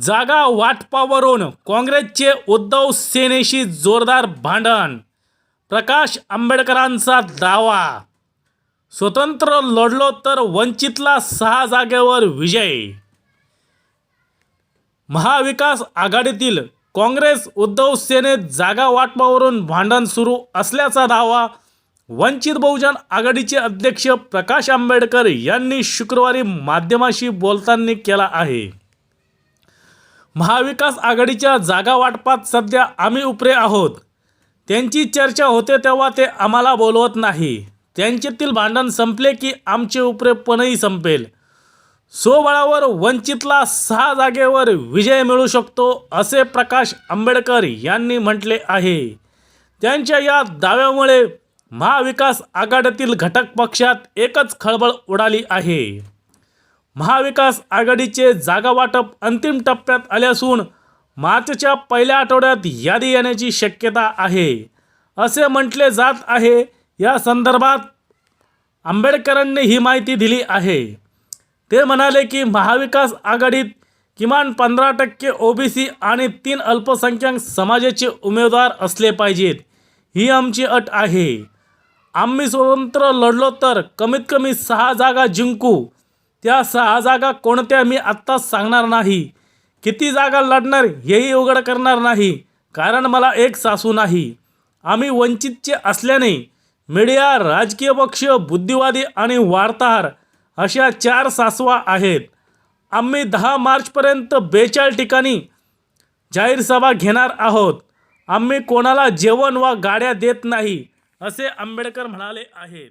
जागा वाटपावरून काँग्रेसचे उद्धव सेनेशी जोरदार भांडण. प्रकाश आंबेडकरांचा दावा. स्वतंत्र लढलो तर वंचितला सहा जागेवर विजय. महाविकास आघाडीतील काँग्रेस उद्धव सेनेत जागा वाटपावरून भांडण सुरू असल्याचा दावा वंचित बहुजन आघाडीचे अध्यक्ष प्रकाश आंबेडकर यांनी शुक्रवारी माध्यमाशी बोलताना केला आहे. महाविकास आघाडीच्या जागा वाटपात सध्या आम्ही उपरे आहोत. त्यांची चर्चा होते तेव्हा ते आम्हाला बोलवत नाही. त्यांच्यातील भांडण संपले की आमचे उपरेपणही संपेल. सोबळावर वंचितला सहा जागेवर विजय मिळू शकतो असे प्रकाश आंबेडकर यांनी म्हटले आहे. त्यांच्या या दाव्यामुळे महाविकास आघाडीतील घटक पक्षात एकच खळबळ उडाली आहे. महाविकास आघाडीचे जागा वाटप अंतिम टप्प्यात आले असून मार्चच्या पहिल्या आठवड्यात यादी येण्याची शक्यता आहे. असे म्हटले जात आहे. या संदर्भात आंबेडकरांनी ही माहिती दिली आहे. ते म्हणाले की महाविकास आघाडीत किमान पंधरा टक्के ओबीसी आणि तीन अल्पसंख्याक समाजाचे उमेदवार असले पाहिजेत. ही आमची अट आहे. आम्ही स्वतंत्र लढलो तर कमीत कमी सहा जागा जिंकू. त्या सहा जागा कोणत्या मी आत्ताच सांगणार नाही. किती जागा लढणार हेही उघड करणार नाही कारण मला एक सासू नाही. आम्ही वंचितचे असल्याने मीडिया राजकीय पक्ष बुद्धिवादी आणि वार्ताहर अशा चार सासवा आहेत. आम्ही दहा मार्चपर्यंत बेचाळ ठिकाणी जाहीर सभा घेणार आहोत. आम्ही कोणाला जेवण वा गाड्या देत नाही असे आंबेडकर म्हणाले आहेत.